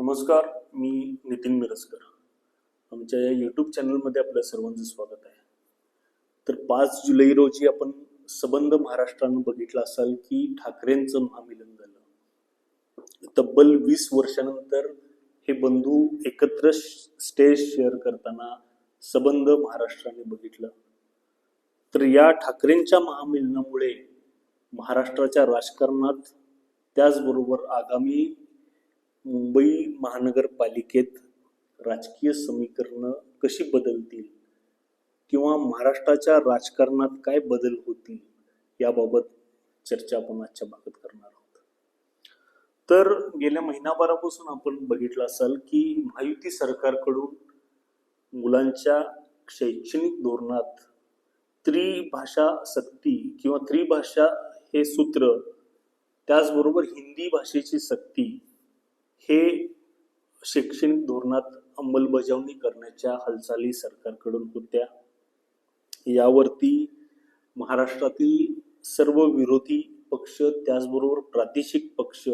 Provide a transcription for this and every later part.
नमस्कार मी नितीन मिरजकर. आमच्या या यूट्यूब चॅनलमध्ये आपलं सर्वांचं स्वागत आहे. तर पाच जुलै रोजी आपण सबंध महाराष्ट्रानं बघितलं असाल की ठाकरेंचं महामिलन झालं. तब्बल वीस वर्षानंतर हे बंधू एकत्र स्टेज शेअर करताना सबंध महाराष्ट्राने बघितलं. तर या ठाकरेंच्या महामिलनामुळे महाराष्ट्राच्या राजकारणात त्याचबरोबर आगामी मुंबई महानगरपालिकेत राजकीय समीकरणं कशी बदलतील? किंवा महाराष्ट्राच्या राजकारणात काय बदल होतील? याबाबत चर्चा आपण आजच्या भागात करणार आहोत. तर गेल्या महिनाभरापासून आपण बघितलं असाल की महायुती सरकारकडून मुलांच्या शैक्षणिक धोरणात त्रिभाषा सक्ती किंवा त्रिभाषा हे सूत्र त्याचबरोबर हिंदी भाषेची सक्ती हे शैक्षणिक धोरणात अंमलबजावणी करण्याच्या हालचाली सरकारकडून होत्या. यावरती महाराष्ट्रातील सर्व विरोधी पक्ष त्याचबरोबर प्रादेशिक पक्ष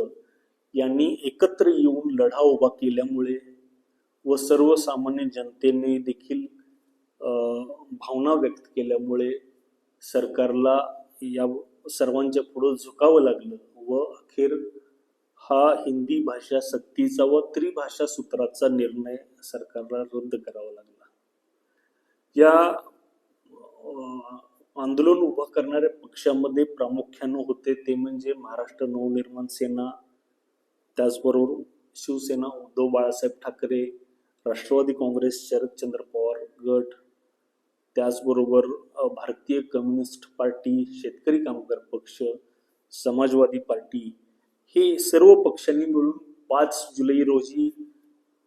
यांनी एकत्र येऊन लढा उभा केल्यामुळे व सर्वसामान्य जनतेने देखील भावना व्यक्त केल्यामुळे सरकारला या सर्वांच्या पुढं झुकावं लागलं व अखेर हा हिंदी भाषा सक्तीचा व त्रिभाषा सूत्राचा निर्णय सरकारला रद्द करावा लागला. या आंदोलन उभं करणाऱ्या पक्षामध्ये प्रामुख्यानं होते ते म्हणजे महाराष्ट्र नवनिर्माण सेना त्याचबरोबर शिवसेना उद्धव बाळासाहेब ठाकरे राष्ट्रवादी काँग्रेस शरदचंद्र पवार गट त्याचबरोबर भारतीय कम्युनिस्ट पार्टी शेतकरी कामगार पक्ष समाजवादी पार्टी हे सर्व पक्षांनी मिळून पाच जुलै रोजी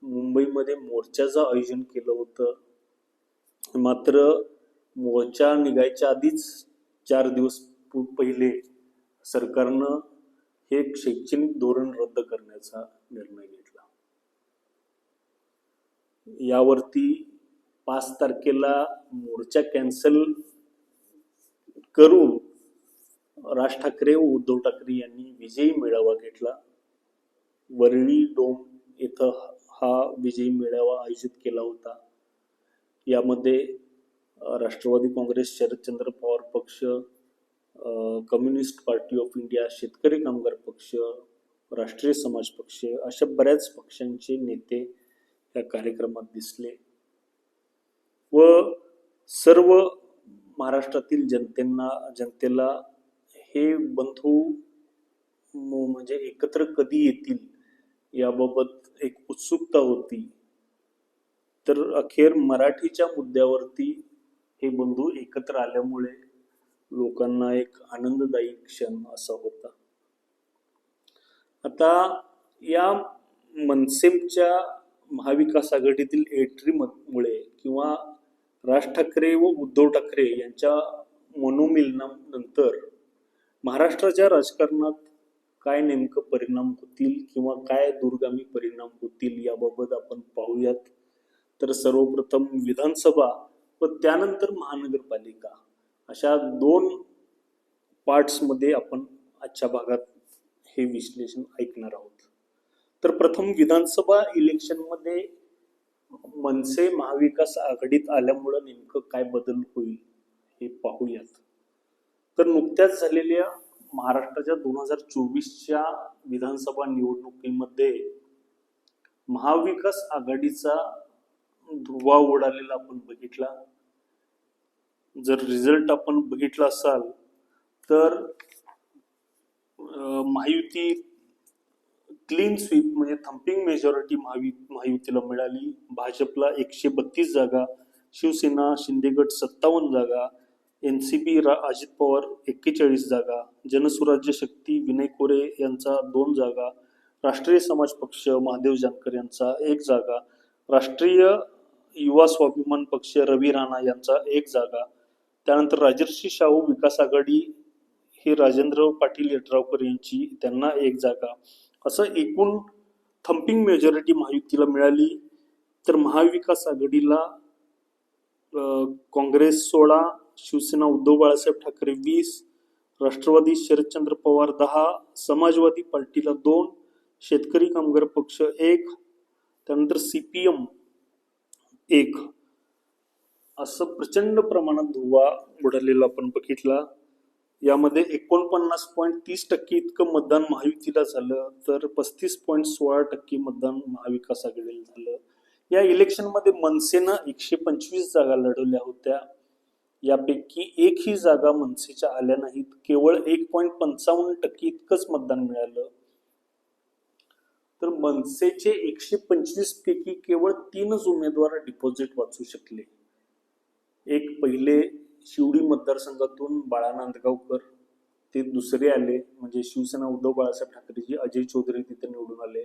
मुंबईमध्ये मोर्चाचं आयोजन केलं होतं. मात्र मोर्चा निघायच्या आधीच चार दिवस पहिले सरकारनं हे शैक्षणिक धोरण रद्द करण्याचा निर्णय घेतला. यावरती पाच तारखेला मोर्चा कॅन्सल करून राज ठाकरे व उद्धव ठाकरे यांनी विजयी मेळावा घेतला. वरळी डोम येथं हा विजयी मेळावा आयोजित केला होता. यामध्ये राष्ट्रवादी काँग्रेस शरदचंद्र पवार पक्ष कम्युनिस्ट पार्टी ऑफ इंडिया शेतकरी कामगार पक्ष राष्ट्रीय समाज पक्ष अशा बऱ्याच पक्षांचे नेते या कार्यक्रमात दिसले. व सर्व महाराष्ट्रातील जनतेंना जनतेला हे बंधू म्हणजे एकत्र कधी येतील याबाबत एक उत्सुकता होती. तर अखेर मराठीच्या मुद्द्यावरती हे बंधू एकत्र आल्यामुळे लोकांना एक आनंददायी क्षण असा होता. आता या मनसेमच्या महाविकास आघाडीतील एंट्री मुळे किंवा राज ठाकरे व उद्धव ठाकरे यांच्या मनोमिलनानंतर महाराष्ट्राच्या राजकारणात काय नेमकं परिणाम होतील किंवा काय दूरगामी परिणाम होतील याबाबत आपण पाहूयात. तर सर्वप्रथम विधानसभा व त्यानंतर महानगरपालिका अशा दोन पार्ट्समध्ये आपण आजच्या भागात हे विश्लेषण ऐकणार आहोत. तर प्रथम विधानसभा इलेक्शनमध्ये मनसे महाविकास आघाडीत आल्यामुळं नेमकं काय बदल होईल हे पाहूयात. तर नुकत्याच झालेल्या महाराष्ट्राच्या दोन हजार चोवीसच्या विधानसभा निवडणुकीमध्ये महाविकास आघाडीचा धुवा उडालेला आपण बघितला. जर रिझल्ट आपण बघितला असाल तर महायुती क्लीन स्वीप म्हणजे थम्पिंग मेजॉरिटी महावी महायुतीला मिळाली. भाजपला एकशे बत्तीस जागा शिवसेना शिंदेगड सत्तावन्न जागा एन सी पी रा अजित पवार एक्केचाळीस जागा जनसुराज्य शक्ती विनय कोरे यांचा दोन जागा राष्ट्रीय समाज पक्ष महादेव जानकर यांचा एक जागा राष्ट्रीय युवा स्वाभिमान पक्ष रवी राणा यांचा एक जागा त्यानंतर राजर्षी शाहू विकास आघाडी हे राजेंद्र पाटील यड्रावकर यांची त्यांना एक जागा. असं एकूण थम्पिंग मेजॉरिटी महायुतीला मिळाली. तर महाविकास आघाडीला काँग्रेस सोळा शिवसेना उद्धव बाळासाहेब ठाकरे वीस राष्ट्रवादी शरदचंद्र पवार दहा समाजवादी पार्टीला दोन शेतकरी कामगार पक्ष एक त्यानंतर सीपीएम एक. असं प्रचंड प्रमाणात धुवा उडालेला आपण बघितला. यामध्ये एकोणपन्नास पॉईंट तीस टक्के इतकं मतदान महायुतीला झालं तर पस्तीस पॉईंट सोळा टक्के मतदान महाविकास आघाडीला झालं. या इलेक्शनमध्ये मनसेनं एकशे पंचवीस जागा लढवल्या होत्या. यापैकी एकही जागा मनसेच्या आल्या नाहीत. केवळ एक पॉईंट पंचावन्न टक्के इतकंच मतदान मिळालं. तर मनसेचे एकशे पंचवीस पैकी केवळ तीनच उमेदवार डिपॉझिट वाचू शकले. एक पहिले शिवडी मतदारसंघातून बाळा नांदगावकर ते दुसरे आले म्हणजे शिवसेना उद्धव बाळासाहेब ठाकरेजी अजय चौधरी तिथे निवडून आले.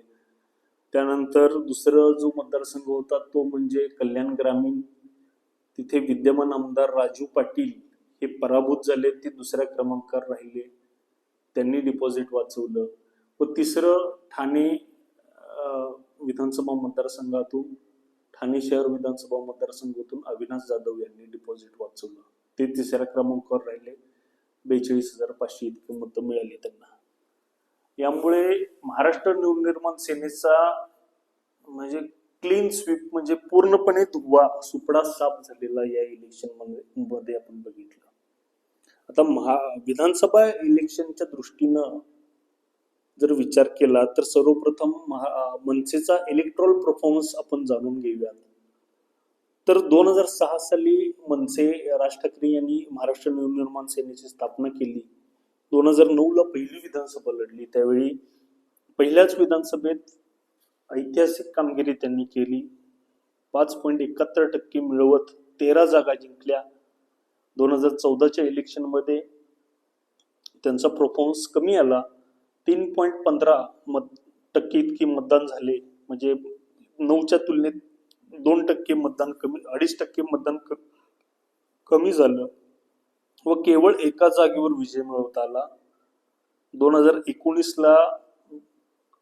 त्यानंतर दुसरा जो मतदारसंघ होता तो म्हणजे कल्याण ग्रामीण तिथे विद्यमान आमदार राजू पाटील हे पराभूत झाले ते दुसऱ्या क्रमांकावर राहिले. त्यांनी डिपॉझिट वाचवलं. व तिसरं ठाणे विधानसभा मतदारसंघातून ठाणे शहर विधानसभा मतदारसंघातून अविनाश जाधव यांनी डिपॉझिट वाचवलं. ते तिसऱ्या क्रमांकावर राहिले. बेचाळीस हजार पाचशे इतकी मतं मिळाली त्यांना. यामुळे महाराष्ट्र नवनिर्माण सेनेचा म्हणजे क्लीन स्वीप म्हणजे पूर्णपणे धुवा सुपडा साफ झालेला या इलेक्शनमध्ये आपण बघितलं. आता महा विधानसभा इलेक्शनच्या दृष्टीनं जर विचार केला तर सर्वप्रथम महा मनसेचा इलेक्ट्रॉल परफॉर्मन्स आपण जाणून घेऊयात. तर दोन हजार सहा साली मनसे राज ठाकरे यांनी महाराष्ट्र नवनिर्माण सेनेची स्थापना केली. दोन हजार नऊ ला पहिली विधानसभा लढली. त्यावेळी पहिल्याच विधानसभेत ऐतिहासिक कामगिरी त्यांनी केली. पाच पॉईंट एकाहत्तर टक्के मिळवत तेरा जागा जिंकल्या. दोन हजार चौदाच्या इलेक्शनमध्ये त्यांचा परफॉर्मन्स कमी आला. तीन पॉईंट पंधरा मत टक्के इतकी मतदान झाले. म्हणजे नऊच्या तुलनेत दोन टक्के मतदान कमी अडीच टक्के मतदान क- कमी झालं व केवळ एका जागेवर विजय मिळवता आला. दोन हजार एकोणीसला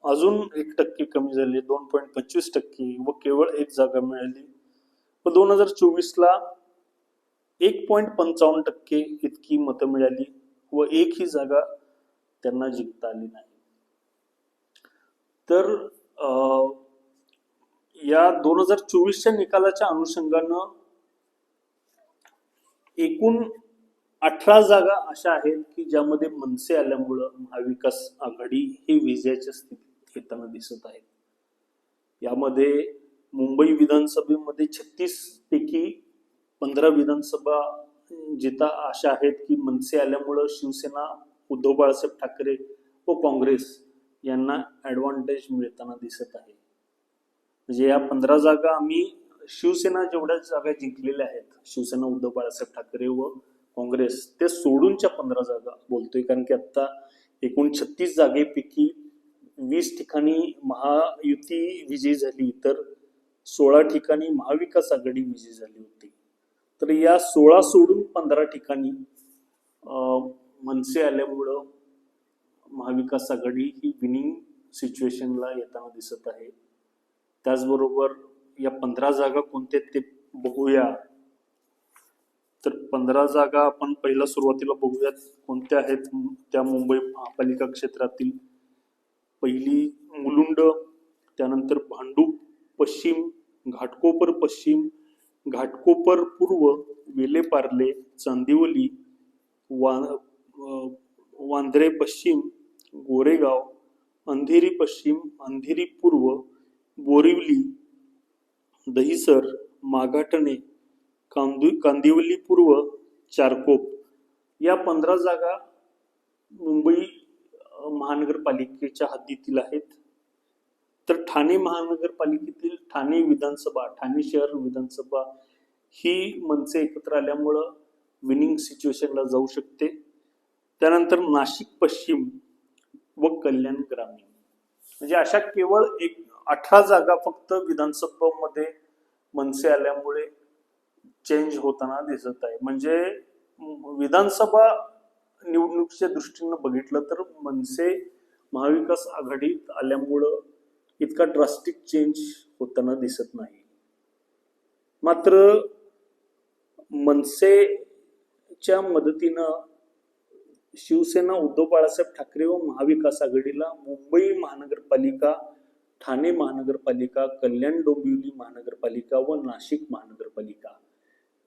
अजून एक टक्के कमी झाले दोन पॉईंट पंचवीस टक्के व केवळ एक जागा मिळाली. व दोन हजार चोवीसला एक पॉईंट पंचावन्न टक्के इतकी मतं मिळाली व एक ही जागा त्यांना जिंकता आली नाही. तर अं, या दोन हजार चोवीसच्या निकालाच्या अनुषंगानं एकूण अठरा जागा अशा आहेत की ज्यामध्ये मनसे आल्यामुळं महाविकास आघाडी ही विजयाच्या स्थितीत येताना दिसत आहेत. यामध्ये मुंबई विधानसभेमध्ये छत्तीस पैकी पंधरा विधानसभा जिता अशा आहेत की मनसे आल्यामुळं शिवसेना उद्धव बाळासाहेब ठाकरे व काँग्रेस यांना ऍडव्हान्टेज मिळताना दिसत आहे. म्हणजे या पंधरा जागा आम्ही शिवसेना जेवढ्या जागा जिंकलेल्या आहेत शिवसेना उद्धव बाळासाहेब ठाकरे व काँग्रेस ते सोडूनच्या पंधरा जागा बोलतोय. कारण की आत्ता एकूण छत्तीस जागेपैकी वीस ठिकाणी महायुती विजयी झाली तर सोळा ठिकाणी महाविकास आघाडी विजयी झाली होती. तर या सोळा सोडून पंधरा ठिकाणी मनसे आल्यामुळं महाविकास आघाडी ही विनिंग सिच्युएशनला येताना दिसत आहे. त्याचबरोबर या पंधरा जागा कोणत्या आहेत ते बघूया. तर पंधरा जागा आपण पहिल्या सुरुवातीला बघूयात कोणत्या आहेत त्या मुंबई महापालिका क्षेत्रातील पहिली मुलुंड त्यानंतर भांडूप पश्चिम घाटकोपर पश्चिम घाटकोपर पूर्व वेलेपार्ले चांदिवली वा वांद्रे पश्चिम गोरेगाव अंधेरी पश्चिम अंधेरी पूर्व बोरिवली दहिसर माघाटणे कांदु कांदिवली पूर्व चारकोप. या पंधरा जागा मुंबई महानगरपालिकेच्या हद्दीतील आहेत. तर ठाणे महानगरपालिकेतील ठाणे विधानसभा ठाणे शहर विधानसभा ही मनसे एकत्र आल्यामुळं विनिंग सिच्युएशनला जाऊ शकते. त्यानंतर नाशिक पश्चिम व कल्याण ग्रामीण. म्हणजे अशा केवळ एक अठरा जागा फक्त विधानसभामध्ये मनसे आल्यामुळे चेंज होताना दिसत आहे. म्हणजे विधानसभा निवडणुकीच्या दृष्टीनं बघितलं तर मनसे महाविकास आघाडीत आल्यामुळं इतका ड्रास्टिक चेंज होताना दिसत नाही. मात्र मनसेच्या मदतीनं शिवसेना उद्धव बाळासाहेब ठाकरे व महाविकास आघाडीला मुंबई महानगरपालिका ठाणे महानगरपालिका कल्याण डोंबिवली महानगरपालिका व नाशिक महानगरपालिका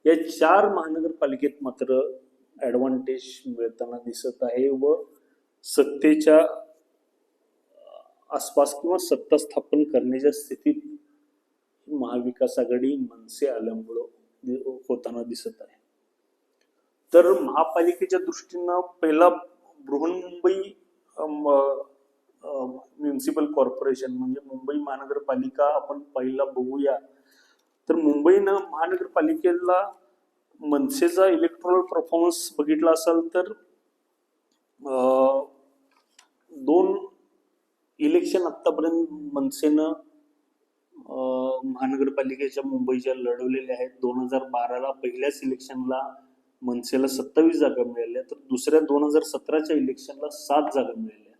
या चार महानगरपालिकेत मात्र ॲडव्हान्टेज मिळताना दिसत आहे व सत्तेच्या आसपास किंवा सत्ता स्थापन करण्याच्या स्थितीत महाविकास आघाडी मनसे आल्यामुळं होताना दिसत आहे. तर महापालिकेच्या दृष्टीनं पहिला बृहन्मुंबई म्युन्सिपल कॉर्पोरेशन म्हणजे मुंबई महानगरपालिका आपण पहिला बघूया. तर मुंबईनं महानगरपालिकेला मनसेचा इलेक्ट्रॉल परफॉर्मन्स बघितला असाल तर दोन इलेक्शन आत्तापर्यंत मनसेनं महानगरपालिकेच्या मुंबईच्या लढवलेल्या आहेत. दोन हजार बाराला पहिल्याच इलेक्शनला मनसेला सत्तावीस जागा मिळाल्या तर दुसऱ्या दोन हजार सतराच्या इलेक्शनला सात जागा मिळाल्या.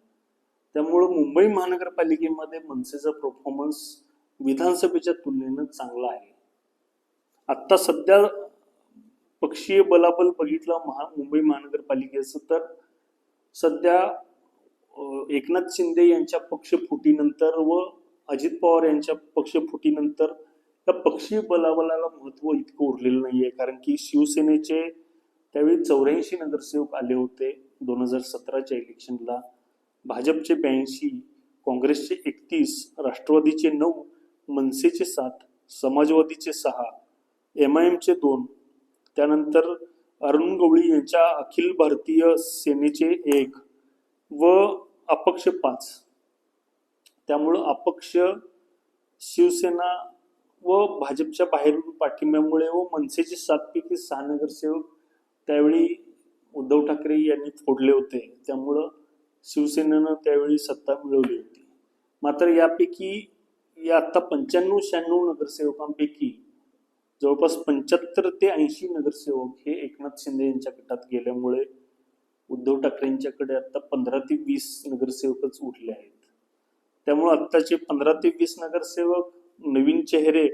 त्यामुळं मुंबई महानगरपालिकेमध्ये मनसेचा परफॉर्मन्स विधानसभेच्या तुलनेनं चांगला आहे. आत्ता सध्या पक्षीय बलाबल बघितलं महा मुंबई महानगरपालिकेचं तर. सध्या एकनाथ शिंदे यांच्या पक्षफुटीनंतर व अजित पवार यांच्या पक्षफुटीनंतर त्या पक्षीय बलाबलाला महत्त्व इतकं उरलेलं नाहीये. कारण की शिवसेनेचे त्यावेळी चौऱ्याऐंशी नगरसेवक आले होते दोन हजार सतराच्या इलेक्शनला. भाजपचे ब्याऐंशी काँग्रेसचे एकतीस राष्ट्रवादीचे नऊ मनसेचे सात समाजवादीचे सहा एम आय एमचे दोन त्यानंतर अरुण गवळी यांच्या अखिल भारतीय सेनेचे एक व अपक्ष पाच. त्यामुळं अपक्ष शिवसेना व भाजपच्या बाहेरून पाठिंब्यामुळे व मनसेचे सातपैकी सहा नगरसेवक त्यावेळी उद्धव ठाकरे यांनी फोडले होते. त्यामुळं शिवसेनेनं त्यावेळी सत्ता मिळवली होती. मात्र यापैकी या आता पंच्याण्णव शहाण्णव नगरसेवकांपैकी जवळपास पंच्याहत्तर ते ऐंशी नगरसेवक हे एकनाथ शिंदे यांच्या गटात गेल्यामुळे उद्धव ठाकरेंच्याकडे आता पंधरा ते वीस नगरसेवकच उरले आहेत. त्यामुळे आत्ताचे पंधरा ते वीस नगरसेवक नवीन चेहरे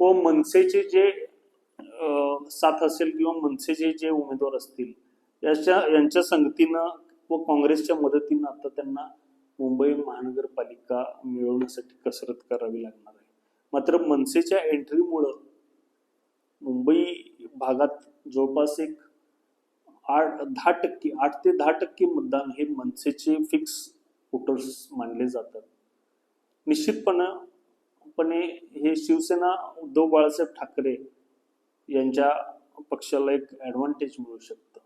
व मनसेचे जे साथ असेल किंवा मनसेचे जे उमेदवार असतील याच्या यांच्या संगतीनं व काँग्रेसच्या मदतीनं आता त्यांना मुंबई महानगरपालिका मिळवण्यासाठी कसरत करावी लागणार आहे. मात्र मनसेच्या एंट्रीमुळं मुंबई भागात जवळपास एक आठ दहा टक्के आठ ते दहा टक्के मतदान हे मनसेचे फिक्स वोटर्स मानले जातात. निश्चितपणे हे शिवसेना उद्धव बाळासाहेब ठाकरे यांच्या पक्षाला एक ॲडव्हान्टेज मिळू शकतं.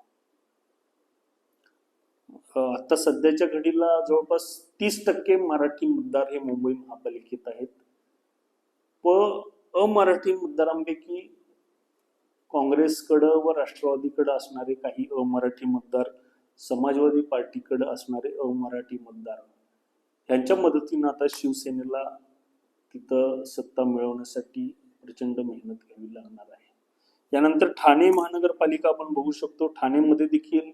आता सध्याच्या घडीला जवळपास तीस टक्के मराठी मतदार हे मुंबई महापालिकेत आहेत. व अमराठी मतदारांपैकी काँग्रेसकडं व राष्ट्रवादीकडं असणारे काही अमराठी मतदार समाजवादी पार्टीकडं असणारे अमराठी मतदार यांच्या मदतीनं आता शिवसेनेला तिथं सत्ता मिळवण्यासाठी प्रचंड मेहनत घ्यावी लागणार आहे. यानंतर ठाणे महानगरपालिका आपण बघू शकतो. ठाणेमध्ये देखील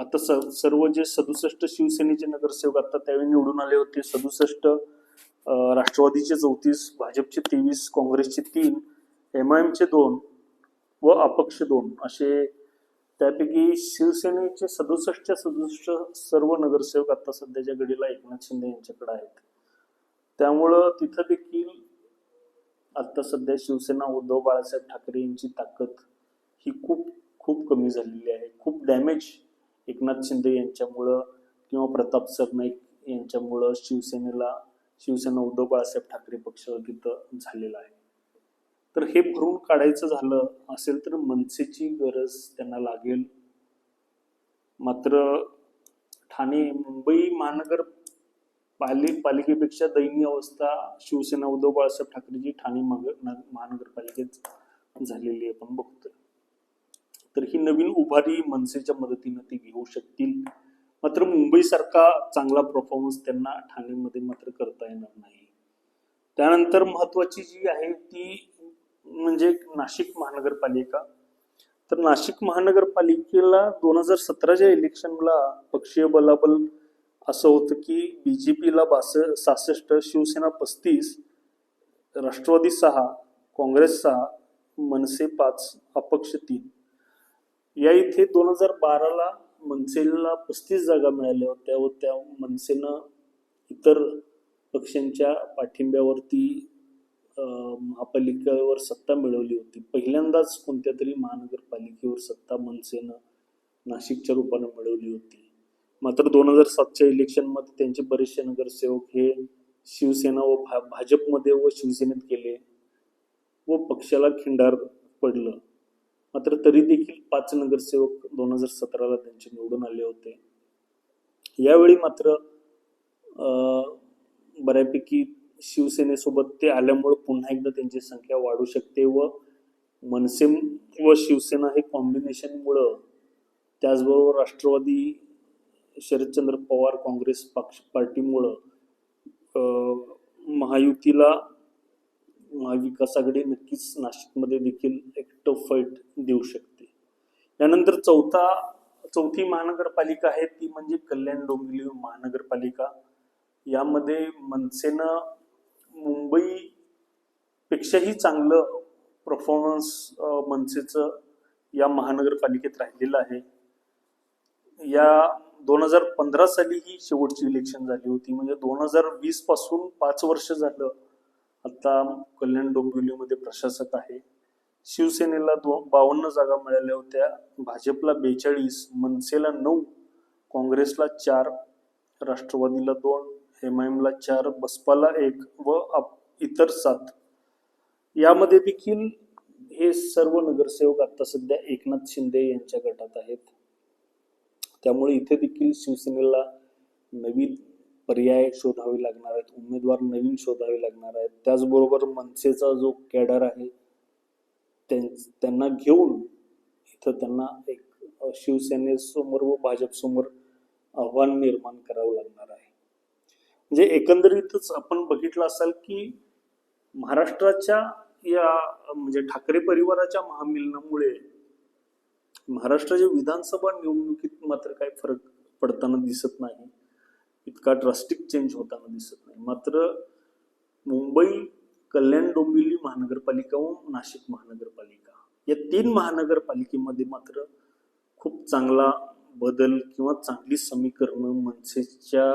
आता स- सर्व जे सदुसष्ट शिवसेनेचे नगरसेवक आता त्यावेळी निवडून आले होते. सदुसष्ट राष्ट्रवादीचे चौतीस भाजपचे तेवीस काँग्रेसचे तीन एम आय एमचे दोन व अपक्ष दोन असे त्यापैकी शिवसेनेचे सदुसष्टच्या सदुसष्ट सर्व नगरसेवक आता सध्याच्या घडीला एकनाथ शिंदे यांच्याकडे आहेत. त्यामुळं तिथं देखील आता सध्या शिवसेना उद्धव बाळासाहेब ठाकरे यांची ताकद ही खूप खूप कमी झालेली आहे. खूप डॅमेज एकनाथ शिंदे यांच्यामुळं किंवा प्रताप सरनाईक यांच्यामुळं शिवसेनेला शिवसेना उद्धव बाळासाहेब ठाकरे पक्ष तिथं झालेला आहे. तर हे भरून काढायचं झालं असेल तर मनसेची गरज त्यांना लागेल. मात्र ठाणे मुंबई महानगर पाली पालिकेपेक्षा दयनीय अवस्था शिवसेना उद्धव बाळासाहेब ठाकरेची ठाणे महानगरपालिकेत झालेली आपण बघतोय. तर ही नवीन उभारी मनसेच्या मदतीनं ते घेऊ शकतील. मात्र मुंबईसारखा चांगला परफॉर्मन्स त्यांना ठाणेमध्ये मात्र करता येणार नाही. त्यानंतर महत्वाची जी आहे ती म्हणजे नाशिक महानगरपालिका. तर नाशिक महानगरपालिकेला दोन हजार सतराच्या इलेक्शनला पक्षीय बलाबल असं होतं की बी जे पीला बास सहासष्ट शिवसेना पस्तीस राष्ट्रवादी सहा काँग्रेस सहा मनसे पाच अपक्ष तीन. या इथे दोन हजार बाराला मनसेला पस्तीस जागा मिळाल्या होत्या व त्या मनसेनं इतर पक्षांच्या पाठिंब्यावरती महापालिकेवर सत्ता मिळवली होती. पहिल्यांदाच कोणत्या तरी महानगरपालिकेवर सत्ता मनसेनं नाशिकच्या रूपानं मिळवली होती. मात्र दोन हजार सातच्या इलेक्शनमध्ये त्यांचे बरेचसे नगरसेवक हे शिवसेना व भा भाजपमध्ये व शिवसेनेत गेले व पक्षाला खिंडार पडलं. मात्र तरी देखील पाच नगरसेवक दोन हजार सतराला त्यांचे निवडून आले होते. यावेळी मात्र बऱ्यापैकी शिवसेनेसोबत ते आल्यामुळे पुन्हा एकदा त्यांची संख्या वाढू शकते व मनसे व शिवसेना हे कॉम्बिनेशनमुळं त्याचबरोबर राष्ट्रवादी शरदचंद्र पवार काँग्रेस पक्ष पार्टीमुळं महायुतीला महाविकास आघाडी नक्कीच नाशिकमध्ये देखील एक टफ फाईट देऊ शकते. यानंतर चौथा चौथी महानगरपालिका आहे ती म्हणजे कल्याण डोंबिवली महानगरपालिका. यामध्ये मनसेनं मुंबईपेक्षाही चांगलं परफॉर्मन्स मनसेचं या महानगरपालिकेत राहिलेलं आहे. या दोन हजार पंधरा साली ही शेवटची इलेक्शन झाली होती. म्हणजे दोन हजार वीसपासून पाच वर्ष झालं आता कल्याण डोंबिवलीमध्ये प्रशासक आहे. शिवसेनेला दो बावन्न जागा मिळाल्या होत्या. भाजपला बेचाळीस मनसेला नऊ काँग्रेसला चार राष्ट्रवादीला दोन एम एमला चार बसपाला एक व आप- इतर सात. यामध्ये देखील हे सर्व नगरसेवक आता सध्या एकनाथ शिंदे यांच्या गटात आहेत. त्यामुळे इथे देखील शिवसेनेला नवीन पर्याय शोधावे लागणार आहेत उमेदवार नवीन शोधावे लागणार आहेत. त्याचबरोबर मनसेचा जो कॅडर आहे त्यां- त्यांना घेऊन इथं त्यांना एक शिवसेनेसमोर व भाजपसमोर आव्हान निर्माण करावं लागणार आहे. म्हणजे एकंदरीतच आपण बघितलं असाल की महाराष्ट्राच्या या म्हणजे ठाकरे परिवाराच्या महामिलनामुळे महाराष्ट्राच्या विधानसभा निवडणुकीत मात्र काही फरक पडताना दिसत नाही. इतका ड्रास्टिक चेंज होताना दिसत नाही. मात्र मुंबई कल्याण डोंबिवली महानगरपालिका व नाशिक महानगरपालिका या तीन महानगरपालिकेमध्ये मात्र खूप चांगला बदल किंवा चांगली समीकरणं मनसेच्या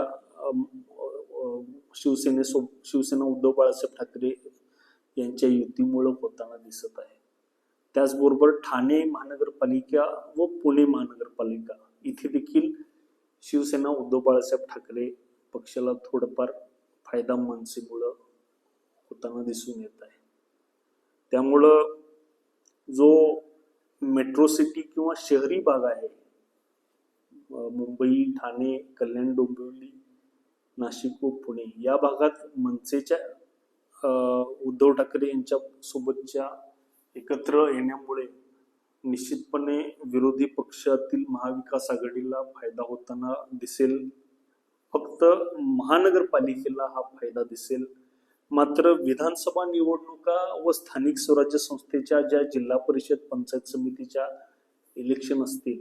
शिवसेनेसो शिवसेना उद्धव बाळासाहेब ठाकरे यांच्या युतीमुळं होताना दिसत आहे. त्याचबरोबर ठाणे महानगरपालिका व पुणे महानगरपालिका इथे देखील शिवसेना उद्धव बाळासाहेब ठाकरे पक्षाला थोडंफार फायदा मनसेमुळं होताना दिसून येत आहे. त्यामुळं जो मेट्रो सिटी किंवा शहरी भाग आहे मुंबई ठाणे कल्याण डोंबिवली नाशिक व पुणे या भागात मनसेच्या उद्धव ठाकरे यांच्या सोबतच्या एकत्र येण्यामुळे निश्चितपणे विरोधी पक्षातील महाविकास आघाडीला फायदा होताना दिसेल. फक्त महानगरपालिकेला हा फायदा दिसेल. मात्र विधानसभा निवडणुका व स्थानिक स्वराज्य संस्थेच्या ज्या जिल्हा परिषद पंचायत समितीच्या इलेक्शन असतील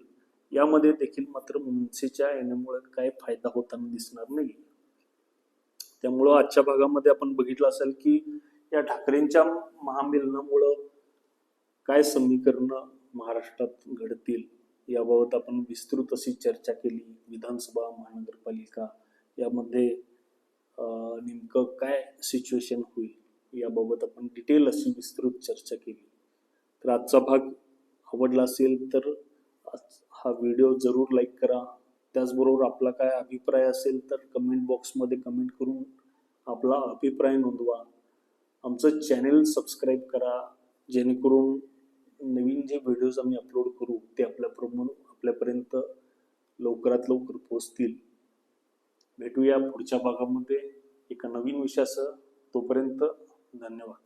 यामध्ये देखील मात्र मनसेच्या येण्यामुळे काय फायदा होताना दिसणार नाही. त्यामुळं आजच्या भागामध्ये आपण बघितलं असेल की या ठाकरेंच्या महामिलनामुळं काय समीकरणं महाराष्ट्रात घडतील याबाबत आपण विस्तृत अशी चर्चा केली. विधानसभा महानगरपालिका यामध्ये नेमकं काय सिच्युएशन होईल याबाबत आपण डिटेल अशी विस्तृत चर्चा केली. तर आजचा भाग आवडला असेल तर आज- हा व्हिडिओ जरूर लाईक करा. त्याचबरोबर आपला काय अभिप्राय असेल तर कमेंट बॉक्समध्ये कमेंट करून आपला अभिप्राय नोंदवा. आमचं चॅनेल सबस्क्राईब करा. जेणेकरून नवीन जे व्हिडिओज आम्ही अपलोड करू ते आपल्याप्रमाणे आपल्यापर्यंत लवकरात लवकर पोहोचतील. भेटूया पुढच्या भागामध्ये. एका नवीन विषयासह तोपर्यंत धन्यवाद.